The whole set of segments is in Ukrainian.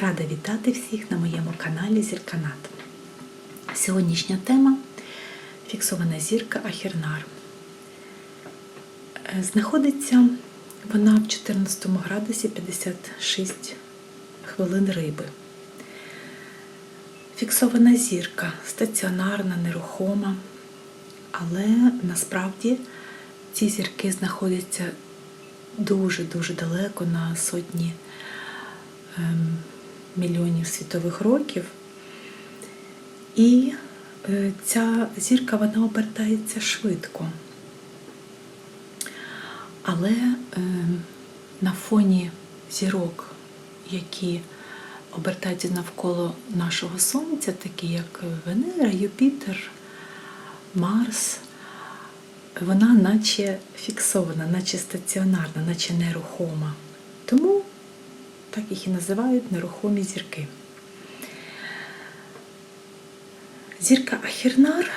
Рада вітати всіх на моєму каналі Зірканат. Сьогоднішня тема фіксована зірка Ахірнар. Е, Знаходиться вона в 14 градусі 56 хвилин риби. Фіксована зірка стаціонарна, нерухома, але насправді ці зірки знаходяться дуже-дуже далеко на сотні ем, мільйонів світових років. І е, ця зірка вона обертається швидко. Але е, на фоні зірок, які обертаються навколо нашого Сонця, такі як Венера, Юпітер, Марс, вона наче фіксована, наче стаціонарна, наче нерухома. Тому так їх і називають нерухомі зірки. Зірка Ахірнар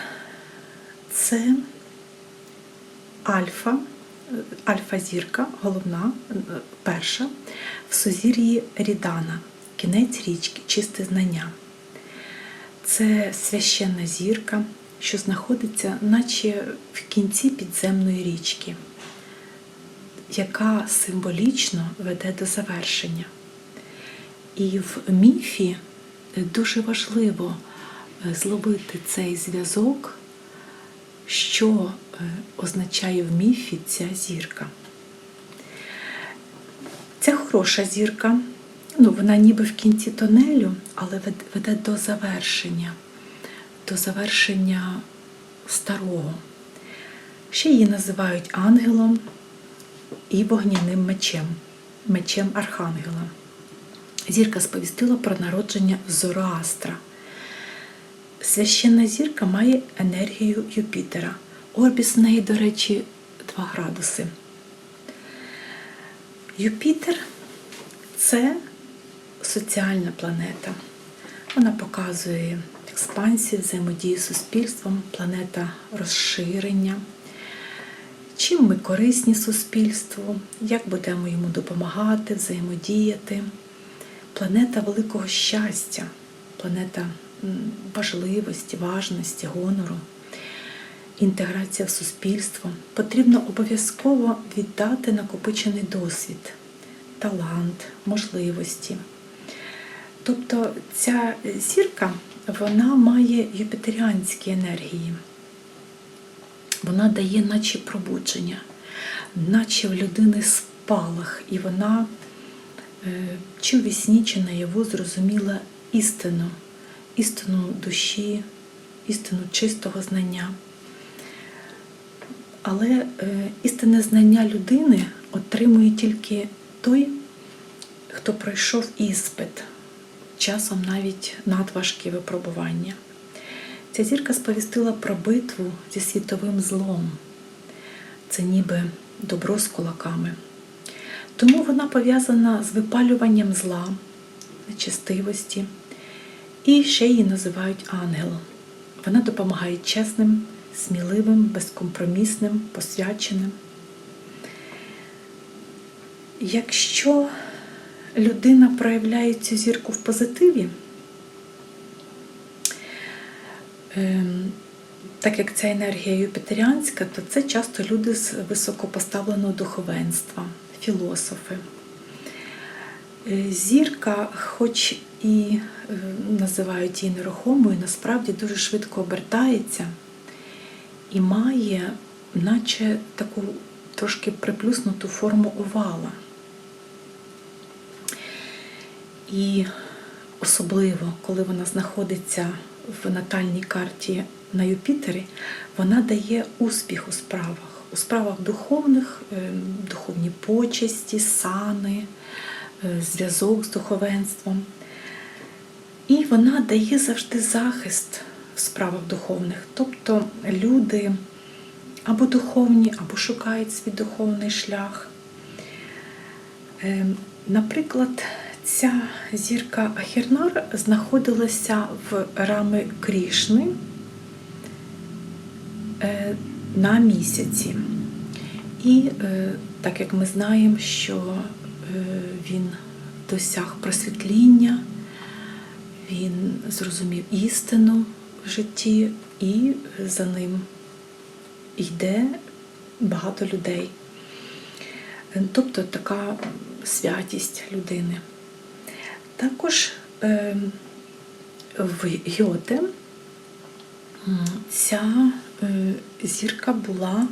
це альфа, альфа-зірка, головна, перша в сузір'ї Рідана, кінець річки, чисте знання. Це священна зірка, що знаходиться, наче в кінці підземної річки, яка символічно веде до завершення. І в міфі дуже важливо зловити цей зв'язок, що означає в міфі ця зірка. Ця хороша зірка, ну, вона ніби в кінці тонелю, але веде до завершення, до завершення старого. Ще її називають ангелом і вогняним мечем, мечем Архангела. Зірка сповістила про народження Зороастра. Священна зірка має енергію Юпітера. Орбіс в неї, до речі, 2 градуси. Юпітер це соціальна планета. Вона показує експансію, взаємодію з суспільством, планета розширення. Чим ми корисні суспільству, як будемо йому допомагати, взаємодіяти. Планета великого щастя, планета важливості, важності, гонору, інтеграція в суспільство. Потрібно обов'язково віддати накопичений досвід, талант, можливості. Тобто ця зірка вона має юпітеріанські енергії. Вона дає наче пробудження, наче в людини спалах, і вона чи в вісні, чи наяву зрозуміла істину, істину душі, істину чистого знання. Але істинне знання людини отримує тільки той, хто пройшов іспит, часом навіть надважкі випробування. Ця зірка сповістила про битву зі світовим злом. Це ніби добро з кулаками. Тому вона пов'язана з випалюванням зла, нечестивості, і ще її називають ангелом. Вона допомагає чесним, сміливим, безкомпромісним, посвяченим. Якщо людина проявляє цю зірку в позитиві, так як ця енергія юпітеріанська, то це часто люди з високопоставленого духовенства філософи. Зірка, хоч і називають її нерухомою, насправді дуже швидко обертається і має, наче таку трошки приплюснуту форму овала. І особливо, коли вона знаходиться в натальній карті на Юпітері, вона дає успіх у справах у справах духовних, духовні почесті, сани, зв'язок з духовенством. І вона дає завжди захист в справах духовних. Тобто люди або духовні, або шукають свій духовний шлях. Наприклад, ця зірка Ахірнар знаходилася в рами Крішни на місяці. І так як ми знаємо, що він досяг просвітління, він зрозумів істину в житті, і за ним йде багато людей. Тобто така святість людини. Також е, в Гьоте ця е, зірка була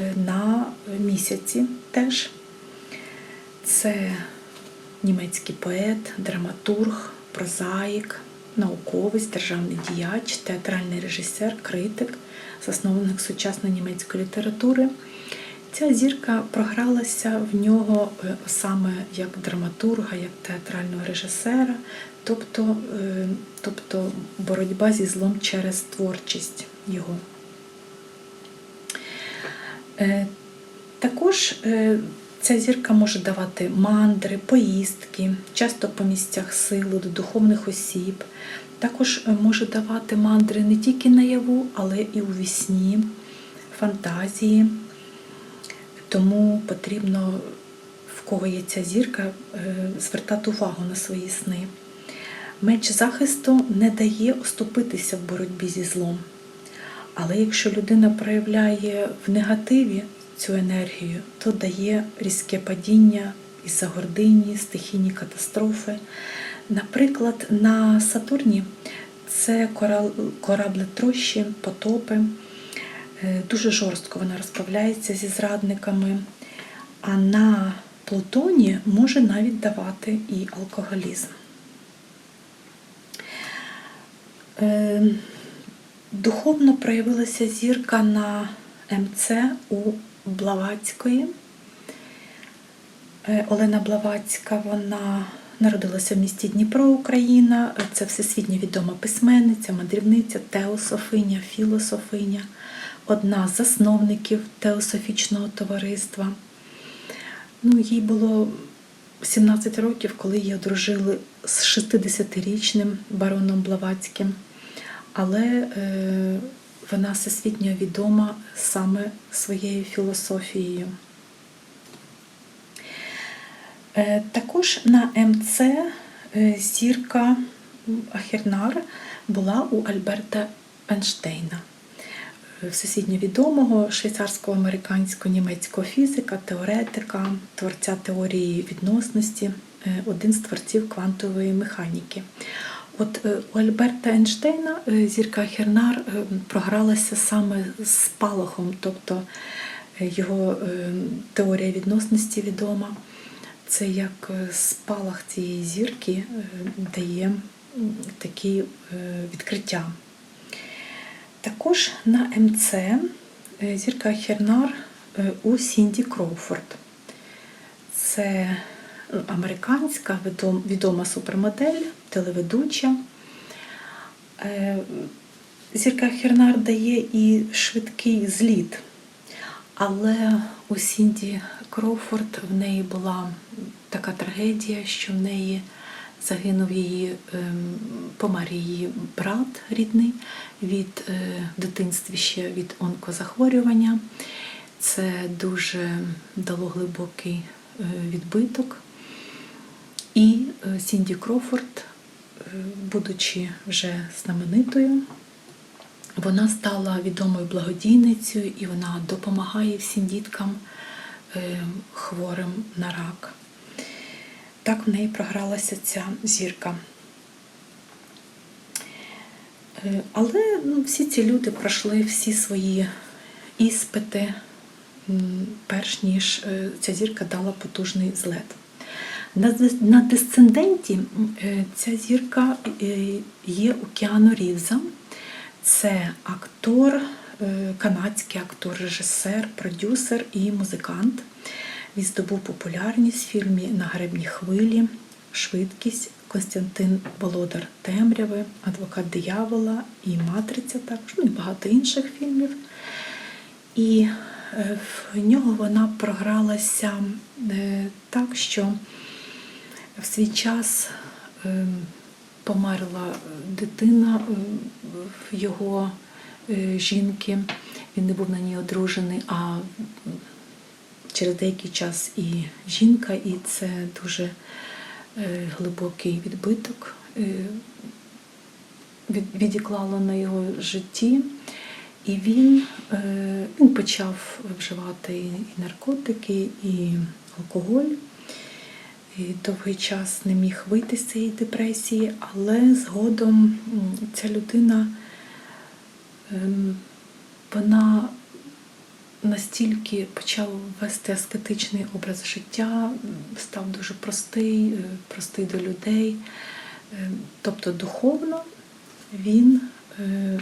е, на місяці теж. Це німецький поет, драматург, прозаїк, науковець, державний діяч, театральний режисер, критик, засновник сучасної німецької літератури. Ця зірка програлася в нього е, саме як драматурга, як театрального режисера, тобто, е, тобто боротьба зі злом через творчість його. Е, Також е, ця зірка може давати мандри, поїздки, часто по місцях сили до духовних осіб. Також може давати мандри не тільки наяву, але і у вісні, фантазії. Тому потрібно, в кого є ця зірка, звертати увагу на свої сни. Меч захисту не дає оступитися в боротьбі зі злом. Але якщо людина проявляє в негативі цю енергію, то дає різке падіння із-за гордині, стихійні катастрофи. Наприклад, на Сатурні це корал- кораблетрощі, потопи. Е, Дуже жорстко вона розправляється зі зрадниками, а на Плутоні може навіть давати і алкоголізм. Е, Духовно проявилася зірка на МЦ у Блаватської. Е, Олена Блаватська, вона народилася в місті Дніпро, Україна. Це всесвітньо відома письменниця, мандрівниця, теософиня, філософиня, одна з засновників теософічного товариства. Ну, їй було 17 років, коли її одружили з 60-річним бароном Блаватським. Але е, вона всесвітньо відома саме своєю філософією. Е, Також на МЦ е, зірка Ахернар була у Альберта Ейнштейна, е, всесвітньо відомого швейцарсько-американсько-німецького фізика, теоретика, творця теорії відносності, один з творців квантової механіки. От е, у Альберта Ейнштейна е, зірка Хернар е, програлася саме з спалахом, тобто його теорія відносності відома. Це як спалах цієї зірки дає такі відкриття. Також на МЦ зірка Хернар у Сінді Кроуфорд. Це американська відома супермодель, телеведуча. Е, Зірка Хернар дає і швидкий зліт, але у Сінді Кроуфорд в неї була така трагедія, що в неї загинув її, ем, помер її брат рідний від е, в дитинстві ще від онкозахворювання. Це дуже дало глибокий е, відбиток. І е, Сінді Крофорд, е, будучи вже знаменитою, вона стала відомою благодійницею і вона допомагає всім діткам е, хворим на рак. Так в неї програлася ця зірка. Але ну, всі ці люди пройшли всі свої іспити, перш ніж ця зірка дала потужний злет. На, дес- десценденті е, ця зірка е, є у Кіану Рівза. Це актор, е, канадський актор, режисер, продюсер і музикант. Він здобув популярність в фільмі На гребні хвилі, Швидкість, Константин Володар Темряви, Адвокат диявола і Матриця також, ну і багато інших фільмів. І в нього вона програлася так, що в свій час е, померла дитина е, його е, жінки. Він не був на ній одружений, а через деякий час і жінка, і це дуже е, глибокий відбиток е, відіклало на його житті. І він, е, він почав вживати і наркотики, і алкоголь. Довгий час не міг вийти з цієї депресії, але згодом ця людина ем, вона настільки почала вести аскетичний образ життя, став дуже простий, е, простий до людей. Е, Тобто духовно він, е,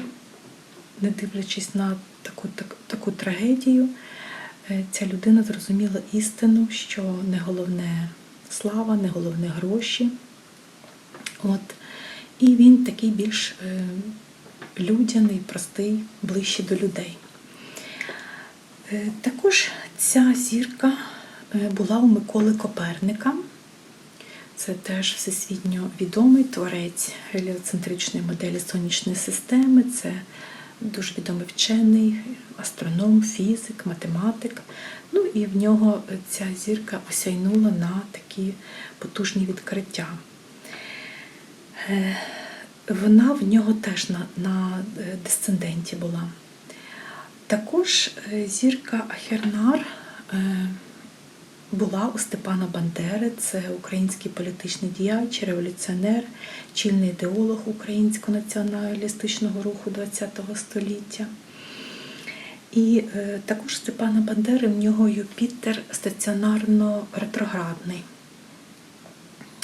не дивлячись на таку, так, таку трагедію, ця людина зрозуміла істину, що не головне слава, не головне гроші. От. І він такий більш е, людяний, простий, ближче до людей. Е, Також ця зірка е, була у Миколи Коперника. Це теж всесвітньо відомий творець геліоцентричної моделі сонячної системи. Це дуже відомий вчений, астроном, фізик, математик. Ну і в нього ця зірка осяйнула на такі потужні відкриття. Е, Вона в нього теж на, на е, десценденті була. Також е, зірка Ахернар була у Степана Бандери, це український політичний діяч, революціонер, чільний ідеолог українського націоналістичного руху ХХ століття. І е, також Степана Бандери в нього Юпітер стаціонарно ретроградний.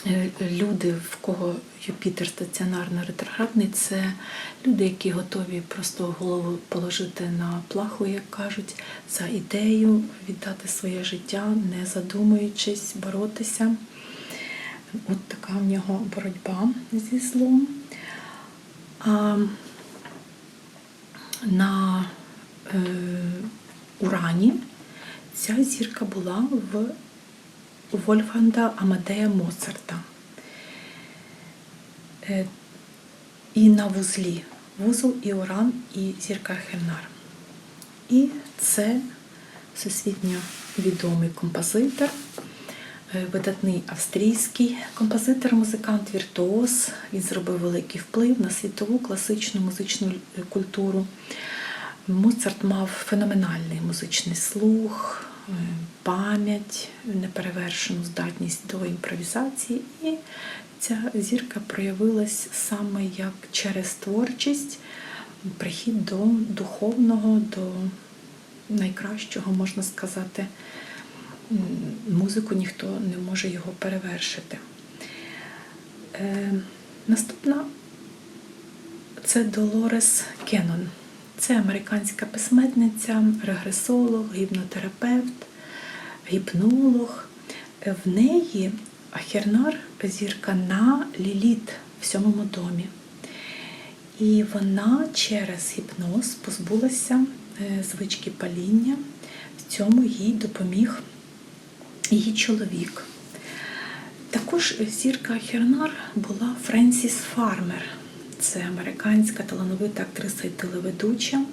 Е, Люди, в кого Юпітер стаціонарно ретроградний, це люди, які готові просто голову положити на плаху, як кажуть, за ідею, віддати своє життя, не задумуючись, боротися. От така в нього боротьба зі злом. А на е, Урані ця зірка була в Вольфганда Амадея Моцарта. Е, І на вузлі вузол і Уран, і зірка Хернар. І це всесвітньо відомий композитор, е, видатний австрійський композитор, музикант, віртуоз. Він зробив великий вплив на світову класичну музичну культуру. Моцарт мав феноменальний музичний слух, е, пам'ять, неперевершену здатність до імпровізації. І ця зірка проявилась саме як через творчість, прихід до духовного, до найкращого, можна сказати. Музику ніхто не може його перевершити. Е, Наступна це Долорес Кеннон. Це американська письменниця, регресолог, гіпнотерапевт, гіпнолог. В неї Ахернар зірка на ліліт в сьомому домі. І вона через гіпноз позбулася е, звички паління. В цьому їй допоміг її чоловік. Також зірка Ахернар була Френсіс Фармер. Це американська талановита актриса і телеведуча.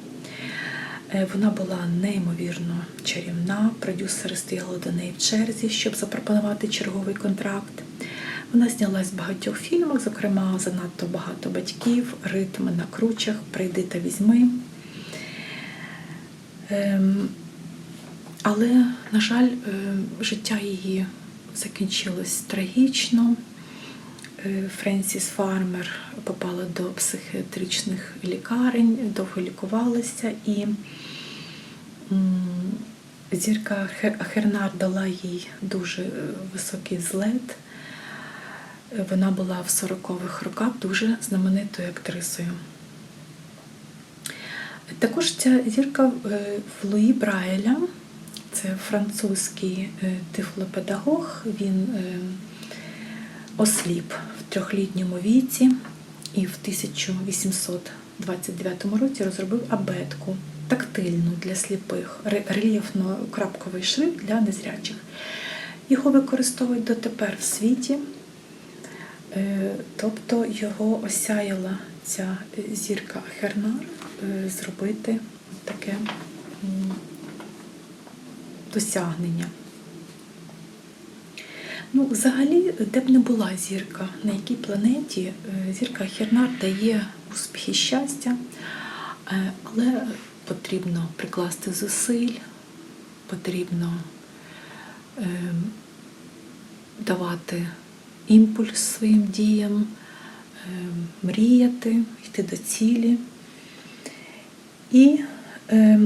Е, Вона була неймовірно чарівна. Продюсери стояли до неї в черзі, щоб запропонувати черговий контракт. Вона знялась в багатьох фільмах, зокрема занадто багато батьків, ритм на кручах, прийди та візьми. Ем, Але, на жаль, е, життя її закінчилось трагічно. Е, Френсіс Фармер попала до психіатричних лікарень, довго лікувалася, і зірка Хернар дала їй дуже е, високий злет. Е, Вона була в 40-х роках дуже знаменитою актрисою. Також ця зірка в Луї Брайля, це французький тифлопедагог. Він осліп в трьохлітньому віці і в 1829 році розробив абетку тактильну для сліпих, рельєфно-крапковий шрифт для незрячих. Його використовують дотепер в світі, Е, тобто його осяяла ця е, зірка Ахернар е, зробити таке досягнення. Ну, взагалі, де б не була зірка, на якій планеті е, зірка Хернар дає успіх і щастя, е, але потрібно прикласти зусиль, потрібно е, давати імпульс своїм діям, е, мріяти, йти до цілі. І е,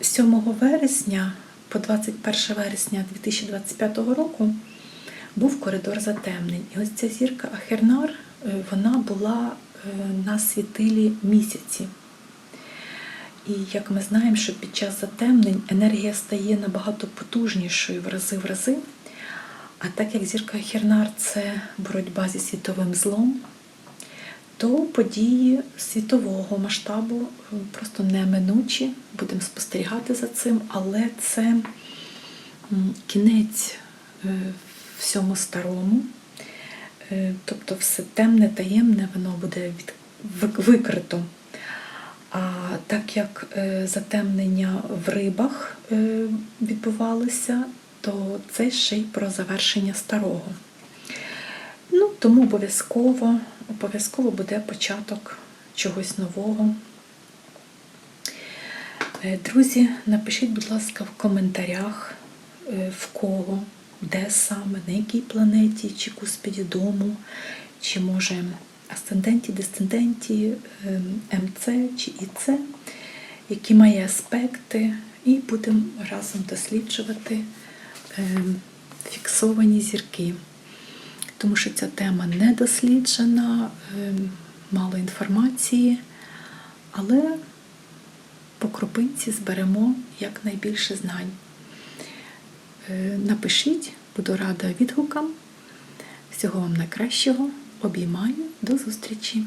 7 вересня по 21 вересня 2025 року був коридор затемнень. І ось ця зірка Ахернар, е, вона була е, на світилі місяці. І як ми знаємо, що під час затемнень енергія стає набагато потужнішою в рази в рази. А так як зірка Хернар це боротьба зі світовим злом, то події світового масштабу е, просто неминучі, будемо спостерігати за цим, але це кінець е, всьому старому. Е, Тобто все темне, таємне, воно буде викрито. А так як затемнення в рибах відбувалося, то це ще й про завершення старого. Ну, тому обов'язково, обов'язково буде початок чогось нового. Е, Друзі, напишіть, будь ласка, в коментарях, е, в кого, де саме, на якій планеті, чи куспіді дому, чи може асценденті, десценденті, е, МЦ чи ІЦ, які має аспекти, і будемо разом досліджувати е, фіксовані зірки тому що ця тема не досліджена, е, мало інформації, але по кропинці зберемо якнайбільше знань. Е, Напишіть, буду рада відгукам. Всього вам найкращого. Обіймаю, до зустрічі!